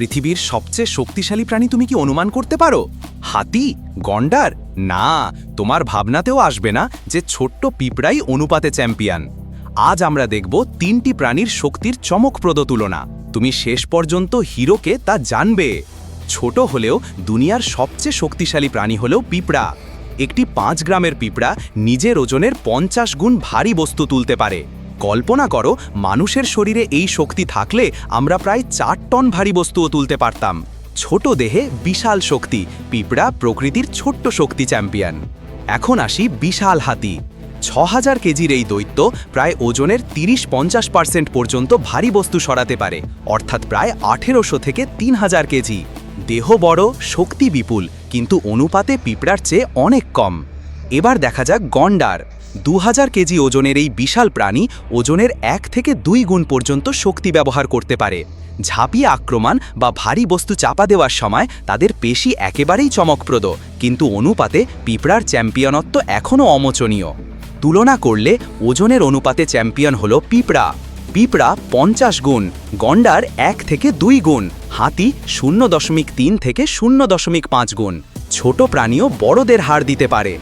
পৃথিবীর সবচেয়ে শক্তিশালী প্রাণী তুমি কি অনুমান করতে পারো? হাতি, গন্ডার? না, তোমার ভাবনাতেও আসবে না যে ছোট্ট পিঁপড়াই অনুপাতে চ্যাম্পিয়ন। আজ আমরা দেখব তিনটি প্রাণীর শক্তির চমকপ্রদ তুলনা। তুমি শেষ পর্যন্ত হিরোকে তা জানবে। ছোট হলেও দুনিয়ার সবচেয়ে শক্তিশালী প্রাণী হলেও পিঁপড়া। একটি পাঁচ গ্রামের পিঁপড়া নিজের ওজনের পঞ্চাশ গুণ ভারী বস্তু তুলতে পারে। কল্পনা করো, মানুষের শরীরে এই শক্তি থাকলে আমরা প্রায় চার টন ভারী বস্তুও তুলতে পারতাম। ছোট দেহে বিশাল শক্তি, পিঁপড়া প্রকৃতির ছোট্ট শক্তি চ্যাম্পিয়ন। এখন আসি বিশাল হাতি। ছ হাজার কেজির এই দৈত্য প্রায় ওজনের তিরিশ পঞ্চাশ পার্সেন্ট পর্যন্ত ভারী বস্তু সরাতে পারে, অর্থাৎ প্রায় আঠেরোশো থেকে তিন হাজার কেজি। দেহ বড়, শক্তি বিপুল, কিন্তু অনুপাতে পিঁপড়ার চেয়ে অনেক কম। এবার দেখা যাক গন্ডার। দু হাজার কেজি ওজনের এই বিশাল প্রাণী ওজনের এক থেকে দুই গুণ পর্যন্ত শক্তি ব্যবহার করতে পারে। ঝাঁপিয়ে আক্রমণ বা ভারী বস্তু চাপা দেওয়ার সময় তাদের পেশি একেবারেই চমকপ্রদ, কিন্তু অনুপাতে পিঁপড়ার চ্যাম্পিয়নত্ব এখনও অমোচনীয়। তুলনা করলে ওজনের অনুপাতে চ্যাম্পিয়ন হল পিঁপড়া। পিঁপড়া পঞ্চাশ গুণ, গন্ডার এক থেকে দুই গুণ, হাতি শূন্য দশমিক তিন থেকে শূন্য দশমিক পাঁচ গুণ। ছোট প্রাণীও বড়দের হার দিতে পারে।